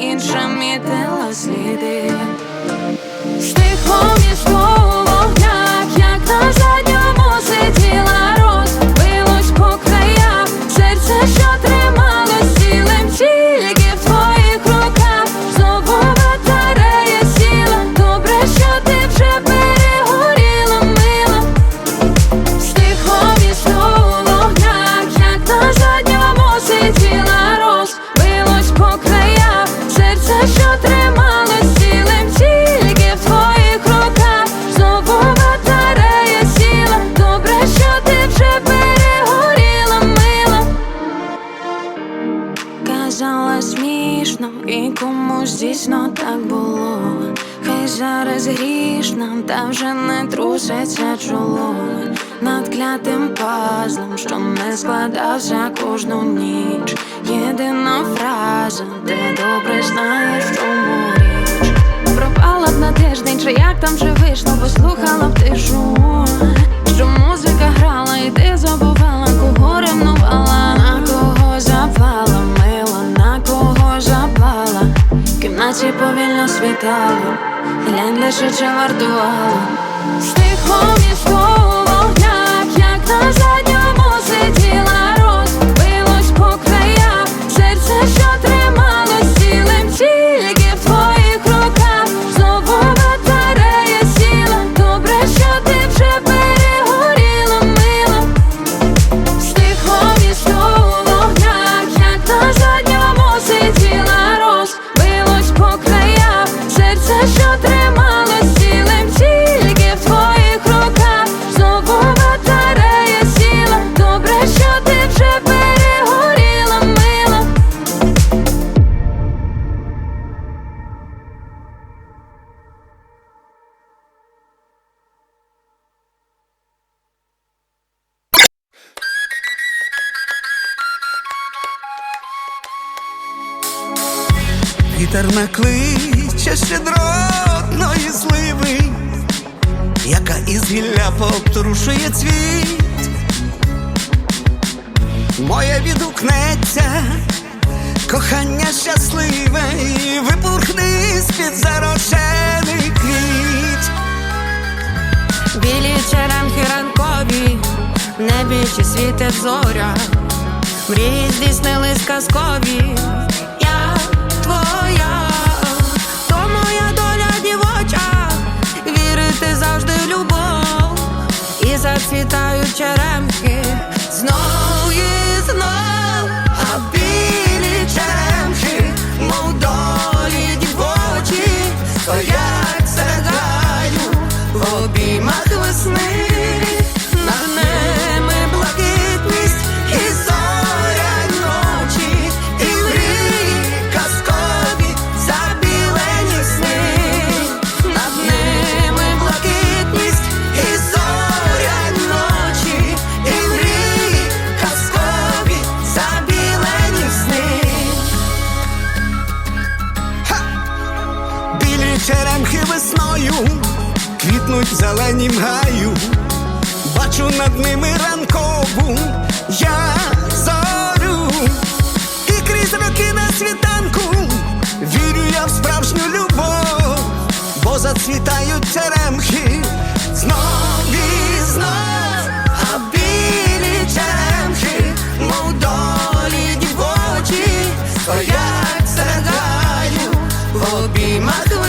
іншим мітила сліди. Стихом труситься чоло над клятим пазлом, що не складався кожну ніч. Єдина фраза, ти добре знаєш, чому річ. Пропала б на тиждень, чи як там вже вийшло, послухала б тишу, що музика грала, і ти забувала, кого ревнувала, на кого запала, мила, на кого запала. В кімнаті повільно світало, глянь лише чи вартувало. стихом і у Вітер накличе щедротної сливи, яка із гілля пообтрушує цвіт. Моє відгукнеться, кохання щасливе, і випурхни з-під зарошений квіт. Білі черемхи ранкові, небі ще світить зоря, мрії здійснились казкові, то моя доля дівоча, вірити завжди в любов, і зацвітають черемки знов зеленім бачу над ними ранкову. Я зорю, і крізь роки на світанку вірю я в справжню любов, бо зацвітають черемхи. Знов і знов, а білі черемхи, мов долі дівочі, стоять серед в обіймах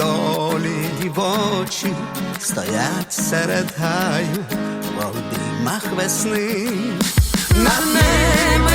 долі дівочі, стоять серед гаю в обіймах весни. на ними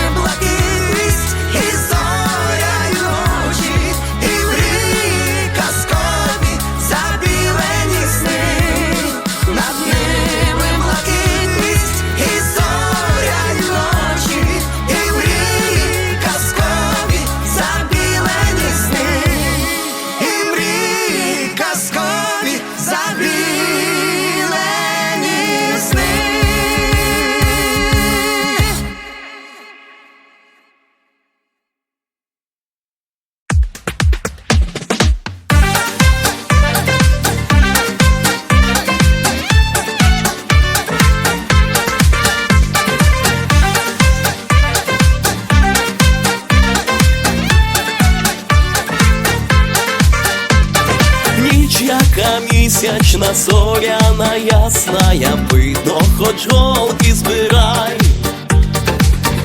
Полуночна зоряна ясна, видно, хоч голки збирай.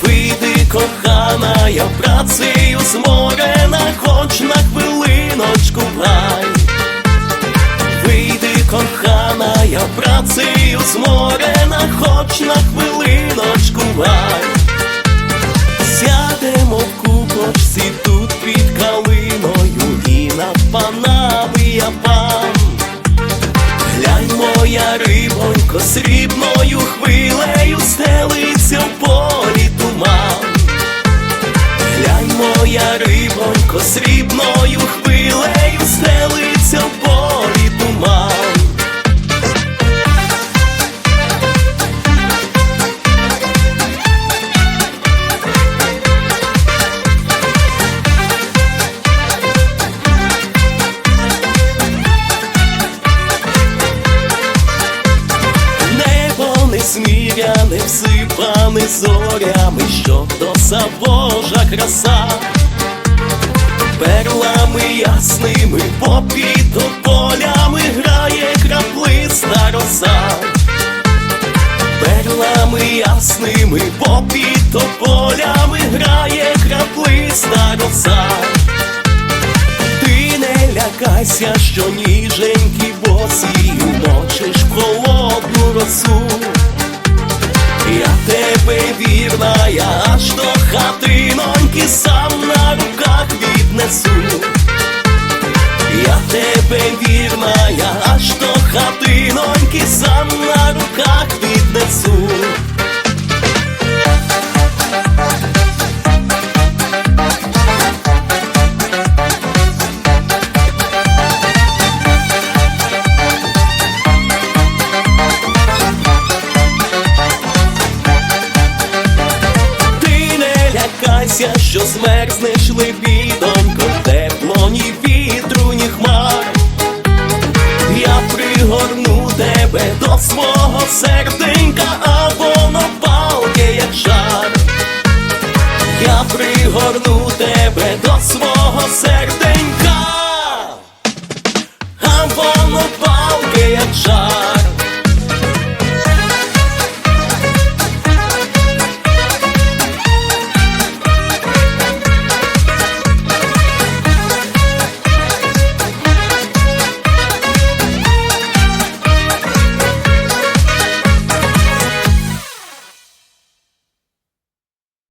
Вийди, кохана, я працею зморена, хоч на хвилиночку в. Вийди, кохана, я працею зморена, хоч на хвилиночку в. Сядемо в купочці тут під калиною і над панами я пан. Моя рибонько, срібною хвилею стелиться в полі туман. Глянь, моя рибонько, срібною хвилею стелиться в полі сміряне, всипане зорями, що то за Божа краса, перлами ясними попід полями грає краплиста роса, перлами ясними попід полями грає краплиста роса. Ти не лякайся, що ніженькі босі мочиш в холодну росу. Тебе вірна, я аж до хатиноньки сам на руках віднесу. Я тебе вірна, я аж до хатиноньки сам на руках віднесу. Тебе до свого серденька,